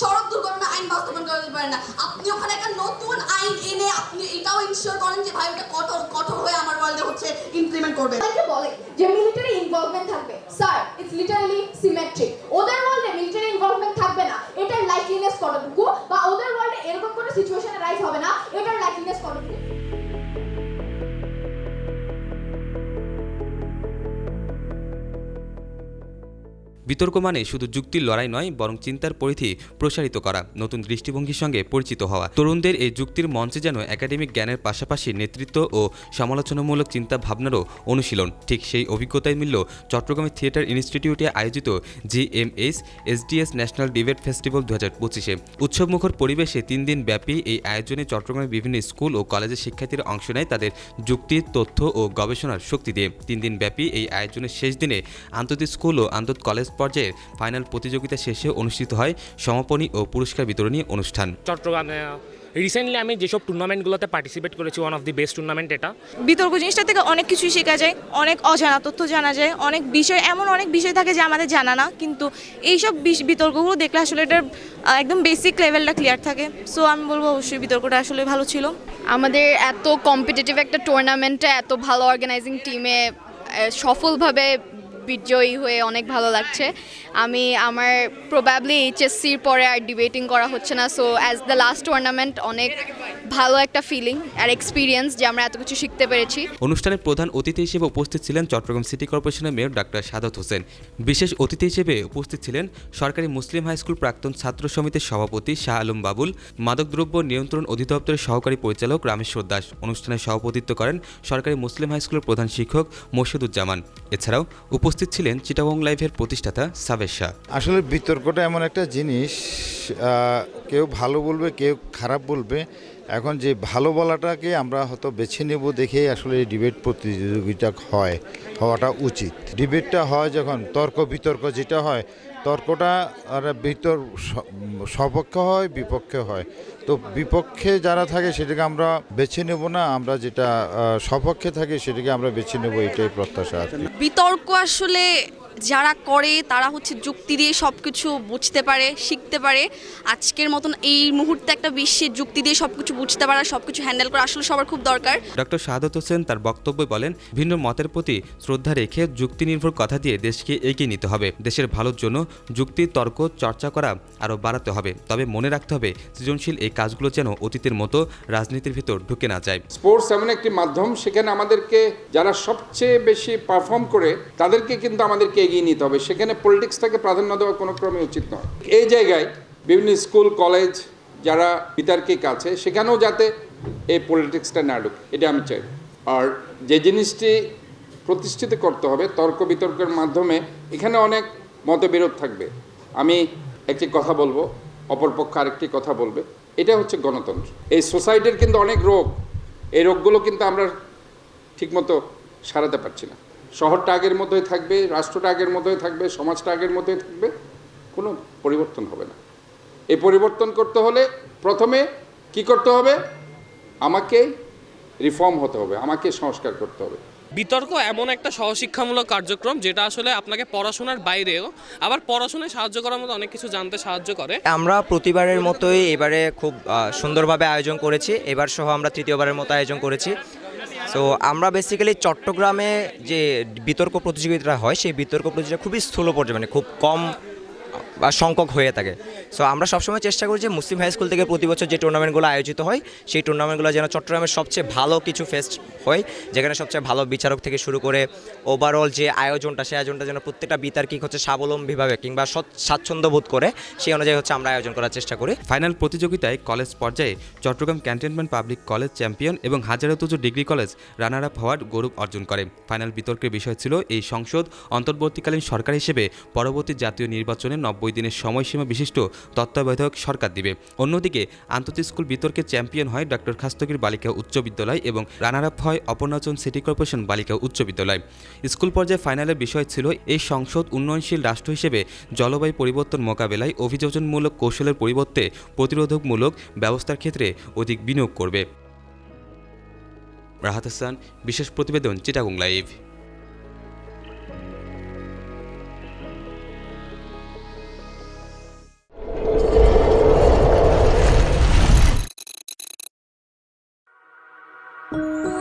সড়ক দুর্ঘটনা আইন বাস্তবায়ন করতে পারে না। আপনি ওখানে একটা নতুন আইন এনে আপনি এটাও ইনশিওর করেন যে ভাই, ওটা কঠোর কঠোর হয়ে আমার ওয়ার্ল্ডে হচ্ছে ইমপ্লিমেন্ট করবে। বলে যে মিলিটারি ইনভলভমেন্ট থাকবে। স্যার ইটস লিটারালি সিমেট্রিক ওদের ওয়ার্ল্ডে মিলিটারি ইনভলভমেন্ট থাকবে না। এটার লাইকলিনেস কতটুকু? বা ওদের ওয়ার্ল্ডে এরকম কোনো সিচুয়েশনে রাইজ হবে না? এটার লাইকলিনেস কতটুকু? বিতর্ক মানে শুধু যুক্তির লড়াই নয়, বরং চিন্তার পরিধি প্রসারিত করা, নতুন দৃষ্টিভঙ্গির সঙ্গে পরিচিত হওয়া। তরুণদের এই যুক্তির মঞ্চে যেন একাডেমিক জ্ঞানের পাশাপাশি নেতৃত্ব ও সমালোচনামূলক চিন্তা ভাবনারও অনুশীলন। ঠিক সেই অভিজ্ঞতায় মিলল চট্টগ্রামের থিয়েটার ইনস্টিটিউটে আয়োজিত G M H SDS national debate festival দু হাজার পঁচিশে। উৎসবমুখর পরিবেশে তিন দিন ব্যাপী এই আয়োজনে চট্টগ্রামের বিভিন্ন স্কুল ও কলেজের শিক্ষার্থীরা অংশ নেয় তাদের যুক্তি, তথ্য ও গবেষণার শক্তি দিয়ে। তিন দিন ব্যাপী এই আয়োজনের শেষ দিনে আন্তর্জাতিক স্কুল ও আন্তর্ কলেজ পর্যায়ের ফাইনাল প্রতিযোগিতা শেষে অনুষ্ঠিত হয় সমাপনী ও পুরস্কার বিতরণী অনুষ্ঠান। চট্টগ্রামে রিসেন্টলি আমি যেসব টুর্নামেন্টগুলোতে পার্টিসিপেট করেছি one of the best tournament এটা। বিতর্ক জিনিসটা থেকে অনেক কিছু শেখা যায় অনেক অজানা তথ্য জানা যায় অনেক বিষয় এমন অনেক বিষয় থাকে যে আমাদের জানা না কিন্তু এইসব বিতর্কগুলো দেখলে আসলে এটার একদম বেসিক লেভেলটা ক্লিয়ার থাকে। সো আমি বলব অবশ্যই বিতর্কটা আসলে ভালো ছিল। আমাদের এত কম্পিটিটিভ একটা টুর্নামেন্টে এত ভালো অর্গানাইজিং টিমে সফলভাবে বিজয়ী হয়ে অনেক ভালো লাগছে। আমি আমার প্রবাবলি এইচএসসির পরে আর ডিবেটিং করা হচ্ছে না। So as the last tournament অনেক ভালো একটা ফিলিং আর এক্সপিরিয়েন্স যে আমরা এত কিছু শিখতে পেরেছি। অনুষ্ঠানের প্রধান অতিথি হিসেবে উপস্থিত ছিলেন চট্টগ্রাম সিটি কর্পোরেশনের মেয়র ডাক্তার সাদত হোসেন। বিশেষ অতিথি হিসেবে উপস্থিত ছিলেন সরকারি মুসলিম হাই স্কুল প্রাক্তন ছাত্র সমিতির সভাপতি শাহ আলম বাবুল মাদকদ্রব্য নিয়ন্ত্রণ অধিদপ্তরের সহকারী পরিচালক রামেশ্বর দাস। অনুষ্ঠানে সভাপতিত্ব করেন সরকারি মুসলিম হাই স্কুলের প্রধান শিক্ষক মোর্শেদুজ্জামান। এছাড়াও উপস্থিত ছিলেন চিটাগং লাইভের প্রতিষ্ঠাতা সাবের শাহ। আসলে বিতর্কটা এমন একটা জিনিস কেউ ভালো বলবে, কেউ খারাপ বলবে। এখন যে ভালো বলাটাকে আমরা হয়তো বেছে নেব দেখেই আসলে এই ডিবেট প্রতিযোগিতা হয়, হওয়াটা উচিত। ডিবেটটা হয় যখন তর্ক বিতর্ক যেটা হয় তর্কটা আর ভিতর সপক্ষ হয়, বিপক্ষে হয়। তো বিপক্ষে যারা থাকে সেটাকে আমরা বেছে নেব না, আমরা যেটা সপক্ষে থাকে সেটাকে আমরা বেছে নেব, এটাই প্রত্যাশা বিতর্ক আসলে যারা করে তারা হচ্ছে যুক্তি দিয়ে সব কিছু বুঝতে পারে শিখতে পারে। আজকের মতন এই মুহূর্তে একটা বিশ্বে যুক্তি দিয়ে সব কিছু বুঝতে পারা সব কিছু হ্যান্ডেল করা আসলে সবার খুব দরকার। ডক্টর শাহাদত হোসেন তার বক্তব্যে বলেন ভিন্ন মতের প্রতি শ্রদ্ধা রেখে যুক্তি নির্ভর কথা দিয়ে দেশকে এগিয়ে নিতে হবে। দেশের ভালোর জন্য যুক্তি তর্ক চর্চা করা আরও বাড়াতে হবে। তবে মনে রাখতে হবে সৃজনশীল এই কাজগুলো যেন অতীতের মতো রাজনীতির ভিতর ঢুকে না যায়। স্পোর্টস এমন একটি মাধ্যম সেখানে আমাদেরকে যারা সবচেয়ে বেশি পারফর্ম করে তাদেরকে কিন্তু আমাদেরকে এগিয়ে নিতে হবে। সেখানে পলিটিক্সটাকে প্রাধান্য দেওয়া কোনো ক্রমে উচিত নয়। এই জায়গায় বিভিন্ন স্কুল কলেজ যারা বিতার্কিক আছে, সেখানেও যাতে এই পলিটিক্সটা না ঢুকে। এটা আমি চাই। আর যে জিনিসটি প্রতিষ্ঠিত করতে হবে, তর্ক বিতর্কের মাধ্যমে এখানে অনেক মতবিরোধ থাকবে। আমি একটি কথা বলব, অপরপক্ষ আরেকটি কথা বলবে। এটা হচ্ছে গণতন্ত্র। এই সোসাইটির কিন্তু অনেক রোগ। এই রোগগুলো কিন্তু আমরা ঠিকমতো সারাতে পারছি না। শহরটা আগের মধ্যেই থাকবে রাষ্ট্রটা আগের মধ্যেই থাকবে সমাজটা আগের মধ্যেই থাকবে কোনো পরিবর্তন হবে না। এই পরিবর্তন করতে হলে প্রথমে কি করতে হবে? আমাকে রিফর্ম হতে হবে আমাকে সংস্কার করতে হবে। বিতর্ক এমন একটা সহশিক্ষামূলক কার্যক্রম যেটা আসলে আপনাকে পড়াশোনার বাইরেও আবার পড়াশোনায় সাহায্য করার মতো অনেক কিছু জানতে সাহায্য করে। আমরা প্রতিবারের মতোই এবারে খুব সুন্দরভাবে আয়োজন করেছি। এবার সহ আমরা তৃতীয়বারের মতো আয়োজন করেছি। সো আমরা বেসিক্যালি চট্টগ্রামে যে বিতর্ক প্রতিযোগিতা হয়, সেই বিতর্ক প্রতিযোগিতা খুবই স্থূল পর্যায়ে মানে খুব কম সংখ্যক হয়ে থাকে। সো আমরা সবসময় চেষ্টা করি যে মুসলিম হাই স্কুল থেকে প্রতি বছর যে টুর্নামেন্টগুলো আয়োজিত হয়, সেই টুর্নামেন্টগুলো যেন চট্টগ্রামের সবচেয়ে ভালো কিছু ফেস্ট হয়, যেখানে সবচেয়ে ভালো বিচারক থেকে শুরু করে ওভারঅল যে আয়োজনটা, সেই আয়োজনটা যেন প্রত্যেকটা বিতার্কিক হচ্ছে স্বাবলম্বীভাবে কিংবা স্বাচ্ছন্দ্য বোধ করে, সেই অনুযায়ী হচ্ছে আমরা আয়োজন করার চেষ্টা করি। ফাইনাল প্রতিযোগিতায় কলেজ পর্যায়ে Chattogram cantonment public college champion এবং হাজারো হাজারতুজু ডিগ্রি কলেজ রানার আপ হওয়ার গৌরব অর্জন করে। ফাইনাল বিতর্কের বিষয় ছিল এই সংসদ অন্তর্বর্তীকালীন সরকার হিসেবে পরবর্তী জাতীয় নির্বাচনে নব্বই দিনের সময়সীমা বিশিষ্ট তত্ত্বাবধায়ক সরকার দিবে। অন্যদিকে, আন্তর্জাতিক স্কুল বিতর্কে চ্যাম্পিয়ন হয় ডক্টর খাস্তগির বালিকা উচ্চ বিদ্যালয় এবং রানার আপ হয় অপর্ণাচন সিটি কর্পোরেশন বালিকা উচ্চ বিদ্যালয়। স্কুল পর্যায়ে ফাইনালের বিষয় ছিল এই সংসদ উন্নয়নশীল রাষ্ট্র হিসেবে জলবায়ু পরিবর্তন মোকাবেলায় অভিযোজনমূলক কৌশলের পরিবর্তে প্রতিরোধকমূলক ব্যবস্থার ক্ষেত্রে অধিক বিনিয়োগ করবে। রাহাত হাসান, বিশেষ প্রতিবেদন, চিটাগং লাইভ। না